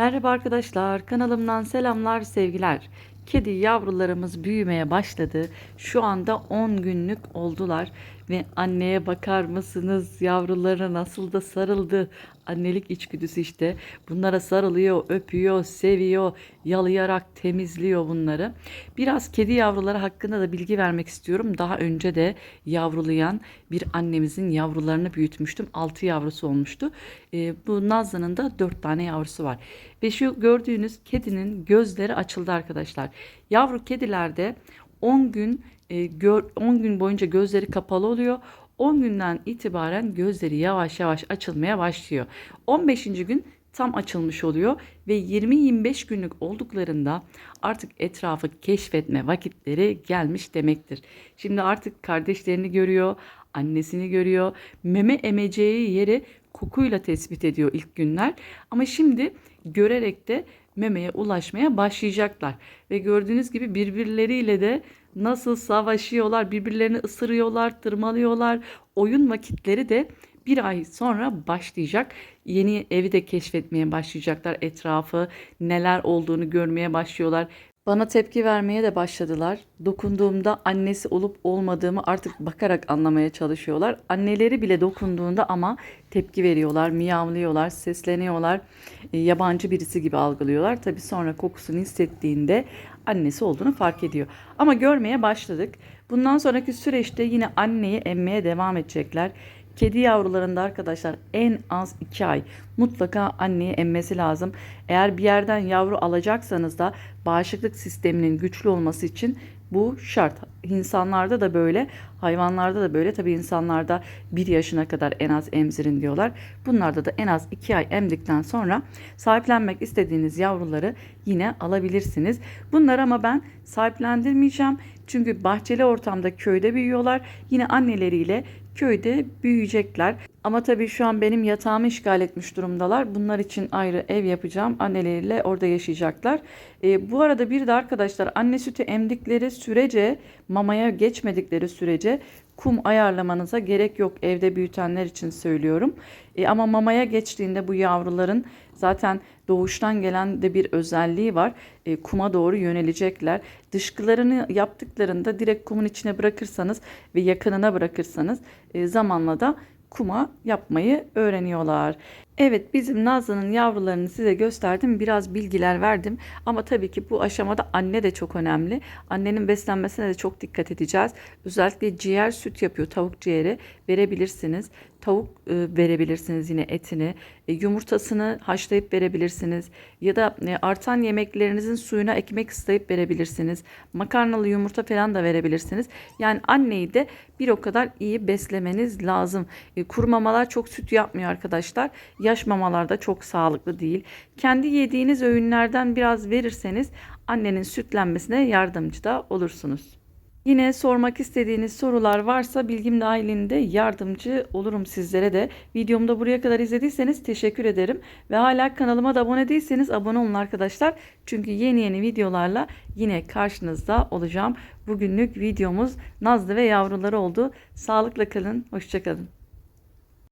Merhaba arkadaşlar, kanalımdan selamlar, sevgiler. Kedi yavrularımız büyümeye başladı. Şu anda 10 günlük oldular ve anneye bakar mısınız? Yavruları nasıl da sarıldı. Annelik içgüdüsü işte. Bunlara sarılıyor, öpüyor, seviyor, yalayarak temizliyor bunları. Biraz kedi yavruları hakkında da bilgi vermek istiyorum. Daha önce de yavrulayan bir annemizin yavrularını büyütmüştüm. 6 yavrusu olmuştu. Ee, bu Nazlı'nın da 4 tane yavrusu var. Ve şu gördüğünüz kedinin gözleri açıldı arkadaşlar. Yavru kedilerde 10 gün e, gör, 10 gün boyunca gözleri kapalı oluyor. 10 günden itibaren gözleri yavaş yavaş açılmaya başlıyor. 15. gün tam açılmış oluyor ve 20-25 günlük olduklarında artık etrafı keşfetme vakitleri gelmiş demektir. Şimdi artık kardeşlerini görüyor, annesini görüyor. Meme emeceği yeri kokuyla tespit ediyor ilk günler. Ama şimdi görerek de memeye ulaşmaya başlayacaklar. Ve gördüğünüz gibi birbirleriyle de nasıl savaşıyorlar, birbirlerini ısırıyorlar, tırmalıyorlar. Oyun vakitleri de bir ay sonra başlayacak. Yeni evi de keşfetmeye başlayacaklar. Etrafı neler olduğunu görmeye başlıyorlar. Bana tepki vermeye de başladılar. Dokunduğumda annesi olup olmadığımı artık bakarak anlamaya çalışıyorlar. Anneleri bile dokunduğunda ama tepki veriyorlar, miyavlıyorlar, sesleniyorlar. E, yabancı birisi gibi algılıyorlar. Tabii sonra kokusunu hissettiğinde annesi olduğunu fark ediyor. Ama görmeye başladık. Bundan sonraki süreçte yine anneyi emmeye devam edecekler. Kedi yavrularında arkadaşlar en az 2 ay mutlaka anneye emmesi lazım. Eğer bir yerden yavru alacaksanız da bağışıklık sisteminin güçlü olması için bu şart. İnsanlarda da böyle, hayvanlarda da böyle. Tabii insanlarda 1 yaşına kadar en az emzirin diyorlar. Bunlarda da en az 2 ay emdikten sonra sahiplenmek istediğiniz yavruları yine alabilirsiniz. Bunları ama ben sahiplendirmeyeceğim. Çünkü bahçeli ortamda köyde büyüyorlar. Yine anneleriyle köyde büyüyecekler. Ama tabii şu an benim yatağımı işgal etmiş durumdalar. Bunlar için ayrı ev yapacağım. Anneleriyle orada yaşayacaklar. E, bu arada bir de arkadaşlar anne sütü emdikleri sürece mamaya geçmedikleri sürece kum ayarlamanıza gerek yok. Evde büyütenler için söylüyorum. E, ama mamaya geçtiğinde bu yavruların zaten doğuştan gelen de bir özelliği var. E, kuma doğru yönelecekler. Dışkılarını yaptıklarında direkt kumun içine bırakırsanız ve yakınına bırakırsanız e, zamanla da kuma yapmayı öğreniyorlar. Evet bizim Nazlı'nın yavrularını size gösterdim. Biraz bilgiler verdim. Ama tabii ki bu aşamada anne de çok önemli. Annenin beslenmesine de çok dikkat edeceğiz. Özellikle ciğer süt yapıyor. Tavuk ciğeri verebilirsiniz. Tavuk e, verebilirsiniz yine etini. E, yumurtasını haşlayıp verebilirsiniz. Ya da e, artan yemeklerinizin suyuna ekmek ıslayıp verebilirsiniz. Makarnalı yumurta falan da verebilirsiniz. Yani anneyi de bir o kadar iyi beslemeniz lazım. E, kuru mamalar çok süt yapmıyor arkadaşlar. Yaş mamalar da çok sağlıklı değil. Kendi yediğiniz öğünlerden biraz verirseniz annenin sütlenmesine yardımcı da olursunuz. Yine sormak istediğiniz sorular varsa bilgim dahilinde yardımcı olurum sizlere de. Videomu da buraya kadar izlediyseniz teşekkür ederim. Ve hala kanalıma da abone değilseniz abone olun arkadaşlar. Çünkü yeni yeni videolarla yine karşınızda olacağım. Bugünlük videomuz Nazlı ve yavruları oldu. Sağlıkla kalın, hoşçakalın.